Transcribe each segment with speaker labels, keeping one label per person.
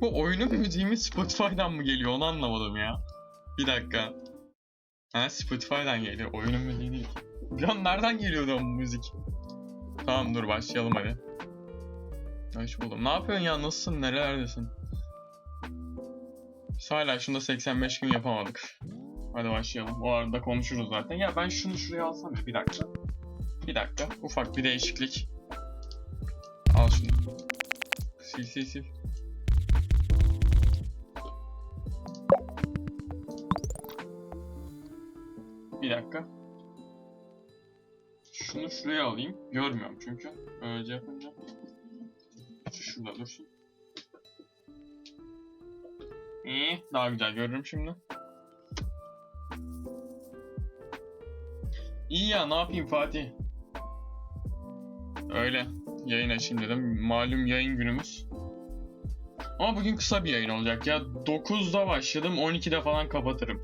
Speaker 1: Bu oyunun müziği mi Spotify'dan mı geliyor onu anlamadım ya. Bir dakika. Ha Spotify'dan geliyor. Oyunun müziği değil. Bir an nereden geliyordu o müzik? Tamam dur başlayalım hadi. Hoş buldum. Ne yapıyorsun ya? Nasılsın? Nerelerdesin? Biz hala şunda 85 gün yapamadık. Hadi başlayalım. O arada konuşuruz zaten. Ya ben şunu şuraya alsam ya. Bir dakika. Bir dakika. Ufak bir değişiklik. Al şunu. Sil sil sil. Bir dakika. Şunu şuraya alayım. Görmüyorum çünkü. Öylece yapınca. Şu şurada dursun. İyi. Daha güzel görürüm şimdi. İyi ya ne yapayım Fatih? Öyle. Yayın açayım dedim. Malum yayın günümüz. Ama bugün kısa bir yayın olacak ya. 9'da başladım 12'de falan kapatırım.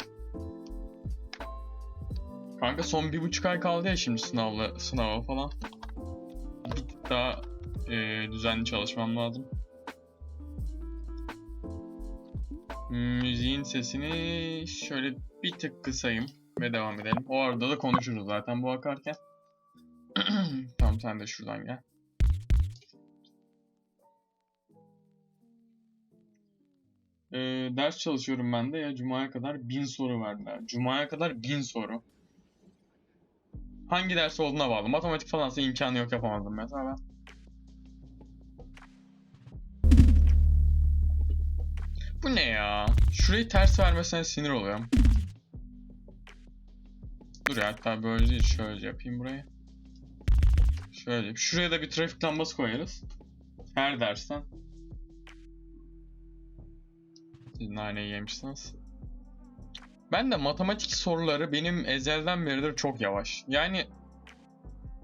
Speaker 1: Kanka son bir buçuk ay kaldı ya şimdi sınavla, sınava falan. Bir tık daha e, düzenli çalışmam lazım. Müziğin sesini şöyle bir tık kısayım ve devam edelim. O arada da konuşuruz zaten bu akarken. tamam sen de şuradan gel. Ee, ders çalışıyorum ben de ya Cuma'ya kadar bin soru verdiler. Cuma'ya kadar bin soru. Hangi ders olduğuna bağlı. Matematik falansa imkanı yok yapamazdım mesela ben. Bu ne ya? Şurayı ters vermesine sinir oluyorum. Dur ya hatta böyle değil şöyle yapayım burayı. Şöyle. Şuraya da bir trafik lambası koyarız. Her dersten. Siz naneyi yemişsiniz. Ben de matematik soruları benim ezelden beridir çok yavaş. Yani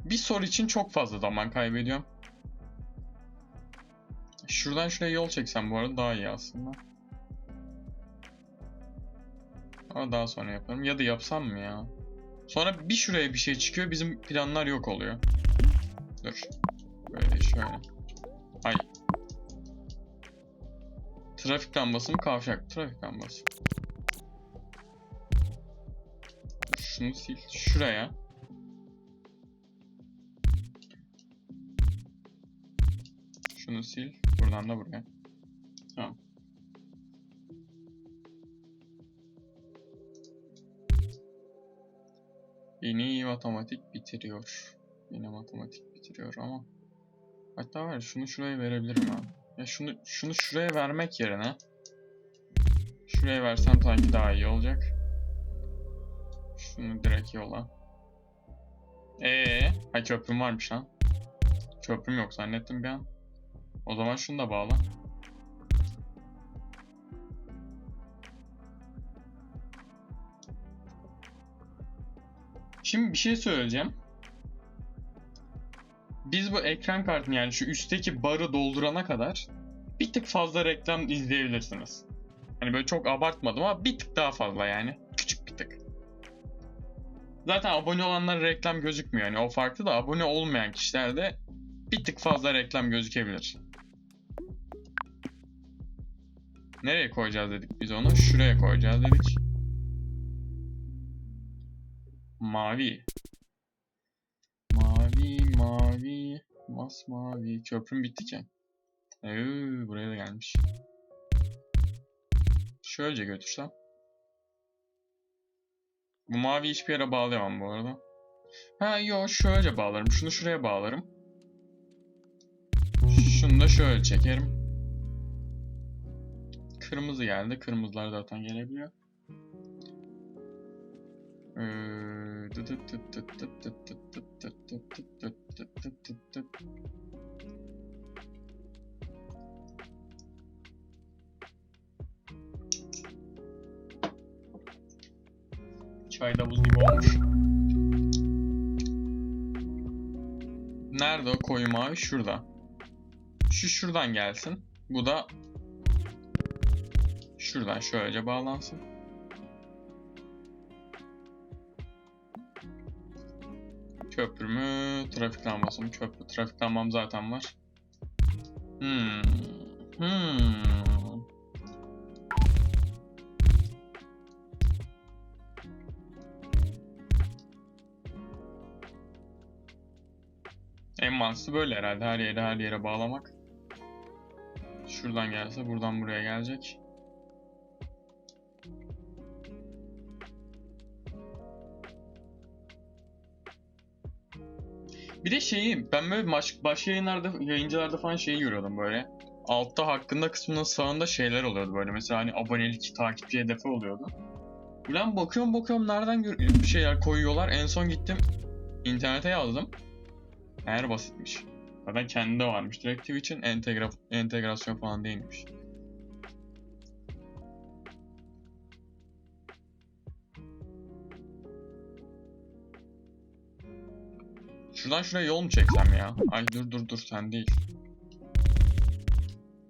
Speaker 1: bir soru için çok fazla zaman kaybediyorum. Şuradan şuraya yol çeksem bu arada daha iyi aslında. Ama daha sonra yaparım. Ya da yapsam mı ya? Sonra bir şuraya bir şey çıkıyor. Bizim planlar yok oluyor. Dur. Böyle şöyle. Ay. Trafik lambası mı kavşak? Trafik lambası. Şunu sil. Şuraya. Şunu sil. Buradan da buraya. Tamam. Beni matematik bitiriyor. Beni matematik bitiriyor ama. Hatta var ya, şunu şuraya verebilirim ha. Ya şunu şunu şuraya vermek yerine şuraya versem sanki daha iyi olacak. Şunu direkt yola. Ee, ha köprüm varmış lan. Köprüm yok zannettim bir an. O zaman şunu da bağla. Şimdi bir şey söyleyeceğim. Biz bu ekran kartını yani şu üstteki barı doldurana kadar bir tık fazla reklam izleyebilirsiniz. Hani böyle çok abartmadım ama bir tık daha fazla yani. Zaten abone olanlar reklam gözükmüyor. Yani o farklı da abone olmayan kişilerde bir tık fazla reklam gözükebilir. Nereye koyacağız dedik biz onu? Şuraya koyacağız dedik. Mavi. Mavi, mavi, masmavi. Köprüm bitti ki. Ee, buraya da gelmiş. Şöylece götürsem. Bu mavi hiçbir yere bağlayamam bu arada. Ha yo şöyle bağlarım. Şunu şuraya bağlarım. Şunu da şöyle çekerim. Kırmızı geldi. Kırmızılar zaten gelebiliyor. Çay da buz gibi olmuş. Nerede o koyu? Şurada. Şu şuradan gelsin. Bu da şuradan şöylece bağlansın. Köprü mü? Trafik lambası mı? Köprü. Trafik lambam zaten var. Hmm. Hmm. Mantığı böyle herhalde. Her yere her yere bağlamak. Şuradan gelse buradan buraya gelecek. Bir de şeyi ben böyle baş, başka yayınlarda yayıncılarda falan şeyi görüyordum böyle. Altta hakkında kısmının sağında şeyler oluyordu böyle. Mesela hani abonelik, takipçi hedefi oluyordu. Ulan bakıyorum bakıyorum nereden bir şeyler koyuyorlar. En son gittim internete yazdım. Eğer basitmiş. Zaten kendinde varmış. Direkt Twitch'in entegra entegrasyon falan değilmiş. Şuradan şuraya yol mu çeksem ya? Ay dur dur dur sen değil.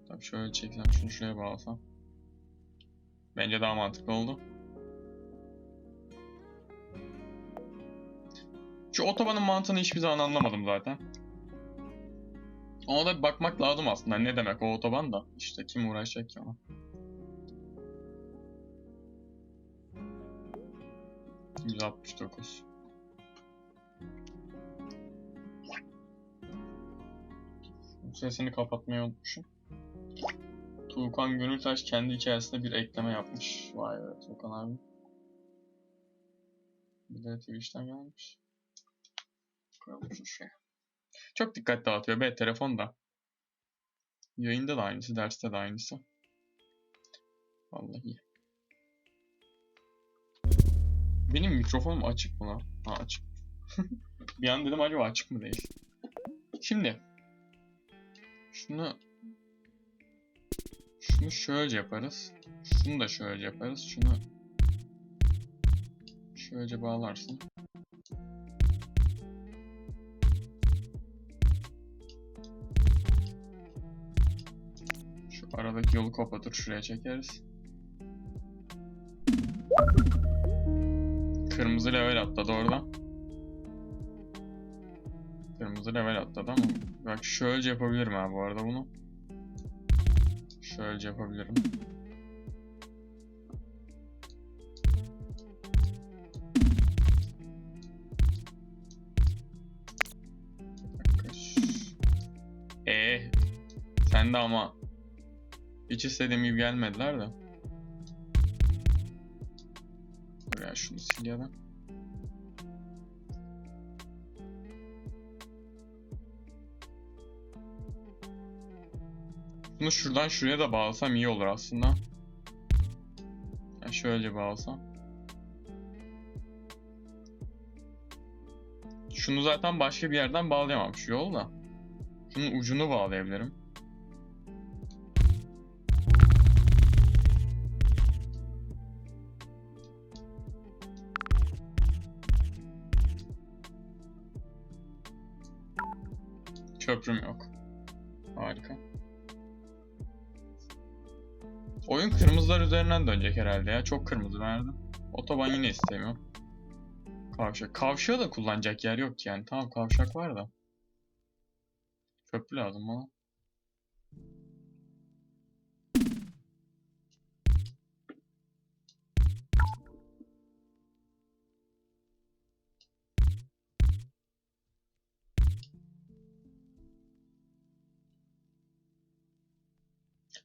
Speaker 1: Tabii şöyle çeksem şunu şuraya bağlasam. Bence daha mantıklı oldu. Şu otobanın mantığını hiçbir zaman anlamadım zaten. Ona da bir bakmak lazım aslında. Ne demek o otoban da? İşte kim uğraşacak ki ona? %69. Sesini kapatmayı unutmuşum. Tuğkan Gönültaş kendi hikayesinde bir ekleme yapmış. Vay be Tuğkan abi. Bir de Twitch'ten gelmiş. Koyalım şuraya. Çok dikkat dağıtıyor be telefonda. Yayında da aynısı, derste de aynısı. Vallahi. Benim mikrofonum açık mı lan? Ha açık. bir an dedim acaba açık mı değil. Şimdi. Şunu şunu şöyle yaparız. Şunu da şöyle yaparız. Şunu şöyle bağlarsın. Yolu kapatır şuraya çekeriz. Kırmızı level atladı orada. Kırmızı level atladı ama bak şöyle yapabilirim ha bu arada bunu. Şöyle yapabilirim. Ee, sen de ama hiç istediğim gibi gelmediler de. Dur ya şunu sil ya da. Bunu şuradan şuraya da bağlasam iyi olur aslında. Yani şöyle bağlasam. Şunu zaten başka bir yerden bağlayamam şu yolu da. Şunun ucunu bağlayabilirim. Köprüm yok. Harika. Oyun kırmızılar üzerinden dönecek herhalde ya. Çok kırmızı verdim. Otoban yine istemiyor. Kavşak. Kavşağı da kullanacak yer yok ki yani. Tamam kavşak var da. Köprü lazım bana.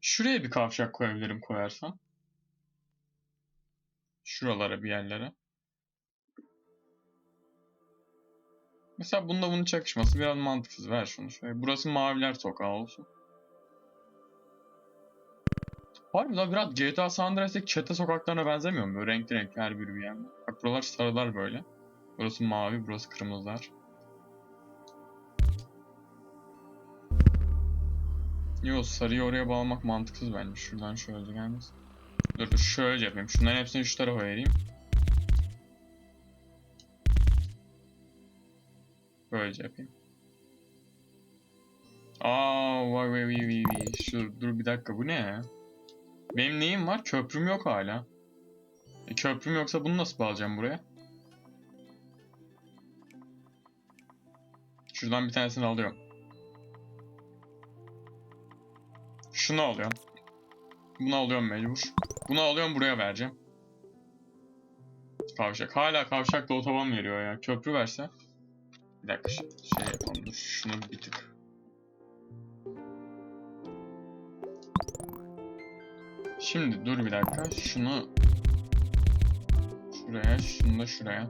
Speaker 1: Şuraya bir kavşak koyabilirim koyarsam. Şuralara bir yerlere. Mesela bunda bunun çakışması biraz mantıksız. Ver şunu şöyle. Burası maviler sokağı olsun. Harbiden biraz GTA San Andreas'taki çete sokaklarına benzemiyor mu? Böyle renkli renkli her biri bir yerde. Bak buralar sarılar böyle. Burası mavi, burası kırmızılar. Yo sarıyı oraya bağlamak mantıksız bence. Şuradan şöyle gelmez. Dur dur şöyle yapayım. Şunların hepsini şu tarafa vereyim. Böylece yapayım. Aa vay vay vay vay vay. Şu dur bir dakika bu ne? Benim neyim var? Köprüm yok hala. E, köprüm yoksa bunu nasıl bağlayacağım buraya? Şuradan bir tanesini alıyorum. Şunu alıyorum. Bunu alıyorum mecbur. Bunu alıyorum buraya vereceğim. Kavşak. Hala kavşakla otoban veriyor ya. Köprü verse. Bir dakika şey, şey yapalım. Şunu bir tık. Şimdi dur bir dakika. Şunu şuraya, şunu da şuraya.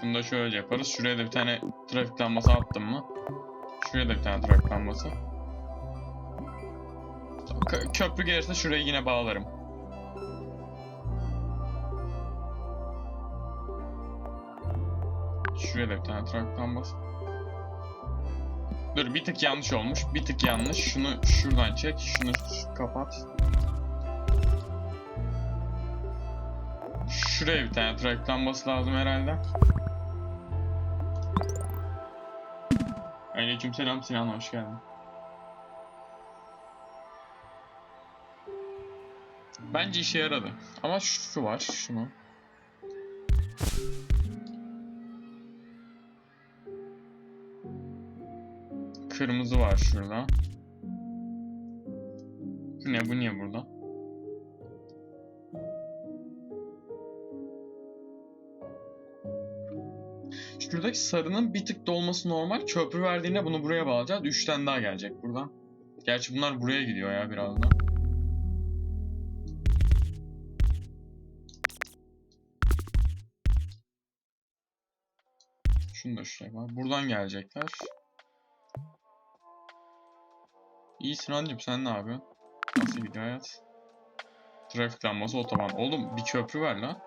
Speaker 1: Şunu da şöyle yaparız. Şuraya da bir tane trafik lambası attım mı? Şuraya da bir tane trafik lambası. Kö- köprü gelirse şurayı yine bağlarım. Şuraya da bir tane trafik lambası. Dur bir tık yanlış olmuş. Bir tık yanlış. Şunu şuradan çek. Şunu kapat. Şuraya bir tane trafik lambası lazım herhalde. Aleykümselam Sinan hoş geldin. Bence işe yaradı. Ama şu var, şunu. Kırmızı var şurada. Ne, bu niye burada? Şuradaki sarının bir tık dolması normal. Köprü verdiğinde bunu buraya bağlayacağız. 3 tane daha gelecek buradan. Gerçi bunlar buraya gidiyor ya biraz da. Şunu da şuraya var. Buradan gelecekler. İyi Sinancım sen ne yapıyorsun? Nasıl gidiyor hayat? Trafik lambası otoban. Oğlum bir köprü ver lan.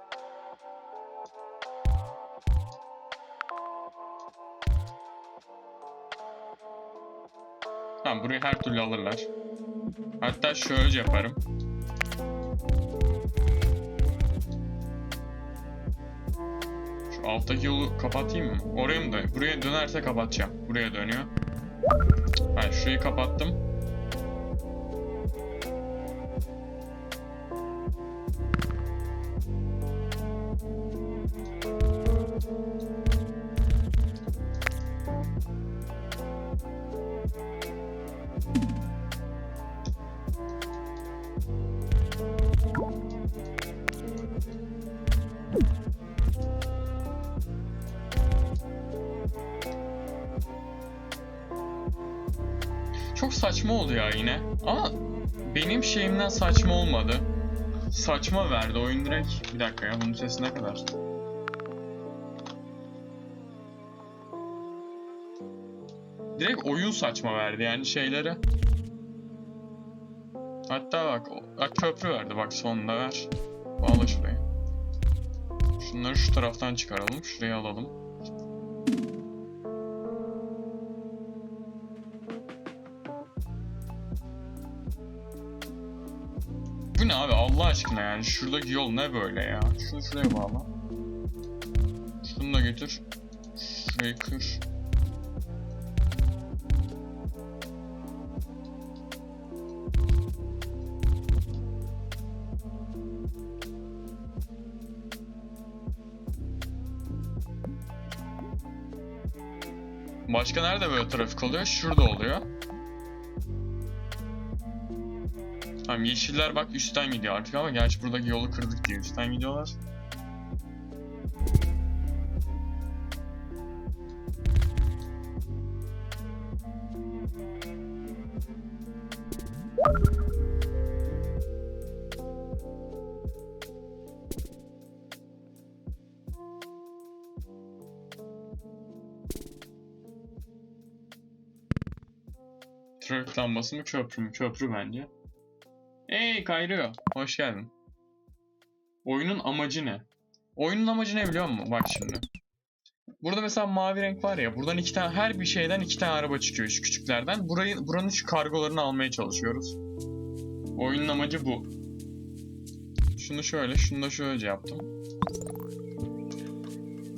Speaker 1: Tamam burayı her türlü alırlar. Hatta şöyle yaparım. Şu alttaki yolu kapatayım mı? Oraya mı dön? Buraya dönerse kapatacağım. Buraya dönüyor. Ben şurayı kapattım. Ama benim şeyimden saçma olmadı. Saçma verdi oyun direkt. Bir dakika ya bunun sesi ne kadar? Direkt oyun saçma verdi yani şeyleri. Hatta bak, bak köprü verdi bak sonunda ver. Bağla şurayı. Şunları şu taraftan çıkaralım. Şurayı alalım. Allah aşkına yani şuradaki yol ne böyle ya? Şunu şuraya bağla. Şunu da götür. Şurayı kır. Başka nerede böyle trafik oluyor? Şurada oluyor. Tamam yeşiller bak üstten gidiyor artık ama gerçi buradaki yolu kırdık diye üstten gidiyorlar. Trafik lambası mı köprü mü? Köprü bence. Hey hoş geldin. Oyunun amacı ne? Oyunun amacı ne biliyor musun? Bak şimdi. Burada mesela mavi renk var ya, buradan iki tane, her bir şeyden iki tane araba çıkıyor şu küçüklerden. Burayı, buranın şu kargolarını almaya çalışıyoruz. Oyunun amacı bu. Şunu şöyle, şunu da şöyle yaptım.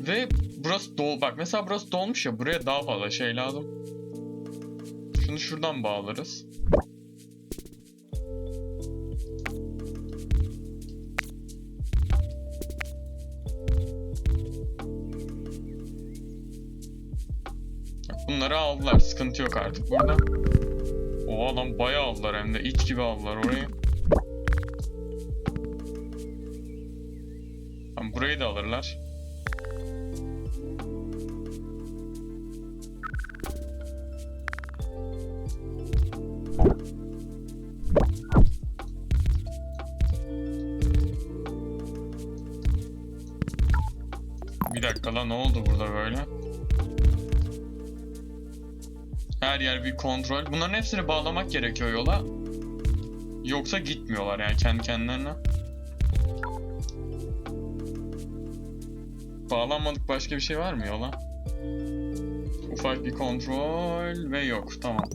Speaker 1: Ve burası dol, bak mesela burası dolmuş ya, buraya daha fazla şey lazım. Şunu şuradan bağlarız. Bunları aldılar. Sıkıntı yok artık burada. O adam bayağı aldılar hem de. it gibi aldılar orayı. Tamam, burayı da alırlar. Bir dakika lan ne oldu burada böyle? Her yer bir kontrol. Bunların hepsini bağlamak gerekiyor yola. Yoksa gitmiyorlar yani kendi kendilerine. Bağlanmadık başka bir şey var mı yola? Ufak bir kontrol ve yok. Tamam.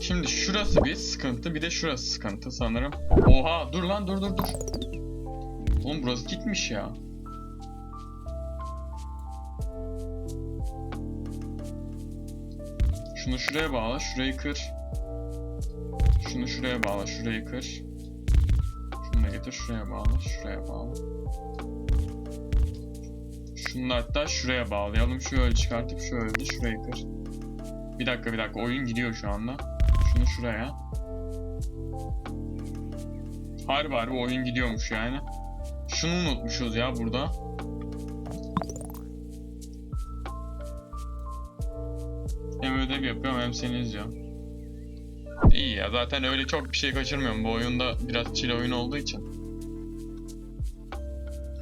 Speaker 1: Şimdi şurası bir sıkıntı bir de şurası sıkıntı sanırım. Oha dur lan dur dur dur. Oğlum burası gitmiş ya. Şunu şuraya bağla, şurayı kır. Şunu şuraya bağla, şurayı kır. Şunu da getir, şuraya bağla, şuraya bağla. Şunu da hatta şuraya bağlayalım. Şöyle çıkartıp şöyle de şurayı kır. Bir dakika bir dakika oyun gidiyor şu anda. Şunu şuraya. Harbi harbi oyun gidiyormuş yani. Şunu unutmuşuz ya burada. Seni izliyorum. İyi ya zaten öyle çok bir şey kaçırmıyorum. Bu oyunda biraz çile oyun olduğu için.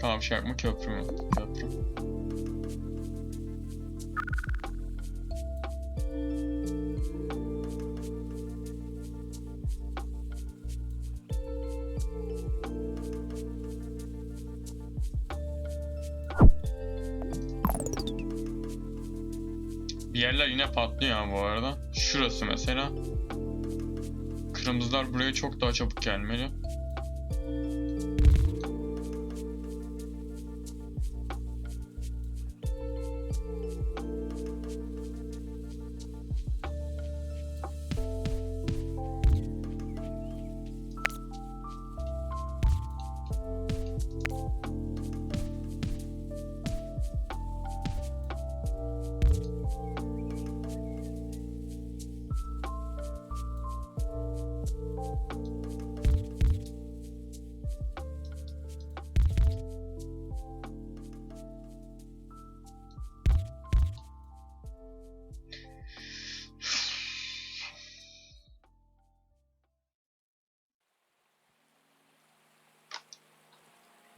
Speaker 1: Kavşak mı köprü mü? Köprü. Patlıyor bu arada. Şurası mesela. Kırmızılar buraya çok daha çabuk gelmeli.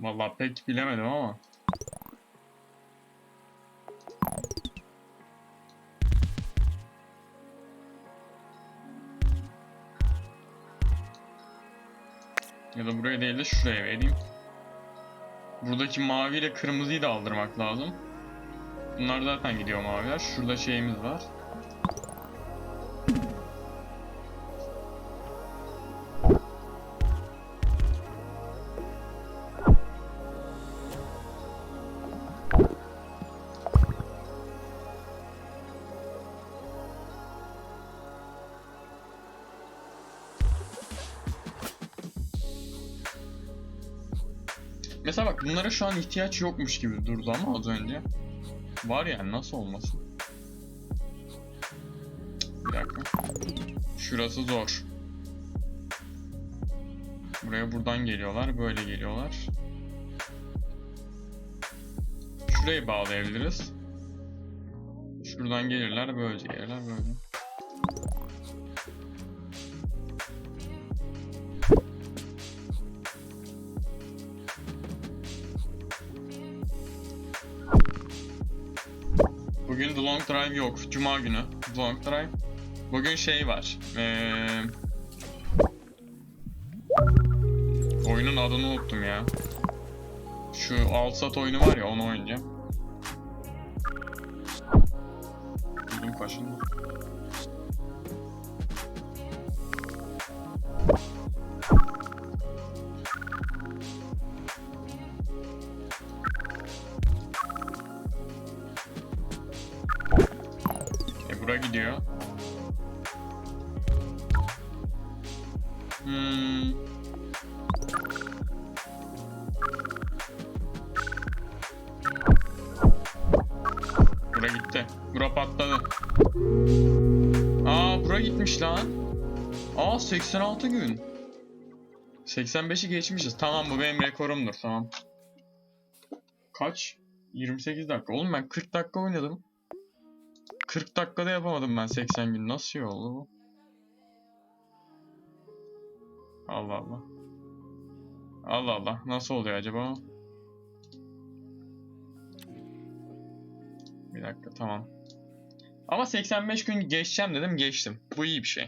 Speaker 1: Vallahi pek bilemedim ama. Ya da buraya değil de şuraya vereyim. Buradaki mavi ile kırmızıyı da aldırmak lazım. Bunlar zaten gidiyor maviler. Şurada şeyimiz var. Mesela bak bunlara şu an ihtiyaç yokmuş gibi durdu ama az önce. Var yani nasıl olmasın? Bir dakika. Şurası zor. Buraya buradan geliyorlar, böyle geliyorlar. Şurayı bağlayabiliriz. Şuradan gelirler, böylece gelirler, böyle. Drive yok. Cuma günü. Long Drive. Bugün şey var. Ee... Oyunun adını unuttum ya. Şu Alsat oyunu var ya onu oynayacağım. Buldum kaşındı. Aa bura gitmiş lan. Aa 86 gün. 85'i geçmişiz. Tamam bu benim rekorumdur tamam. Kaç? 28 dakika. Oğlum ben 40 dakika oynadım. 40 dakikada yapamadım ben 80 gün. Nasıl şey oldu bu? Allah Allah. Allah Allah. Nasıl oluyor acaba? Bir dakika tamam. Ama 85 gün geçeceğim dedim geçtim. Bu iyi bir şey.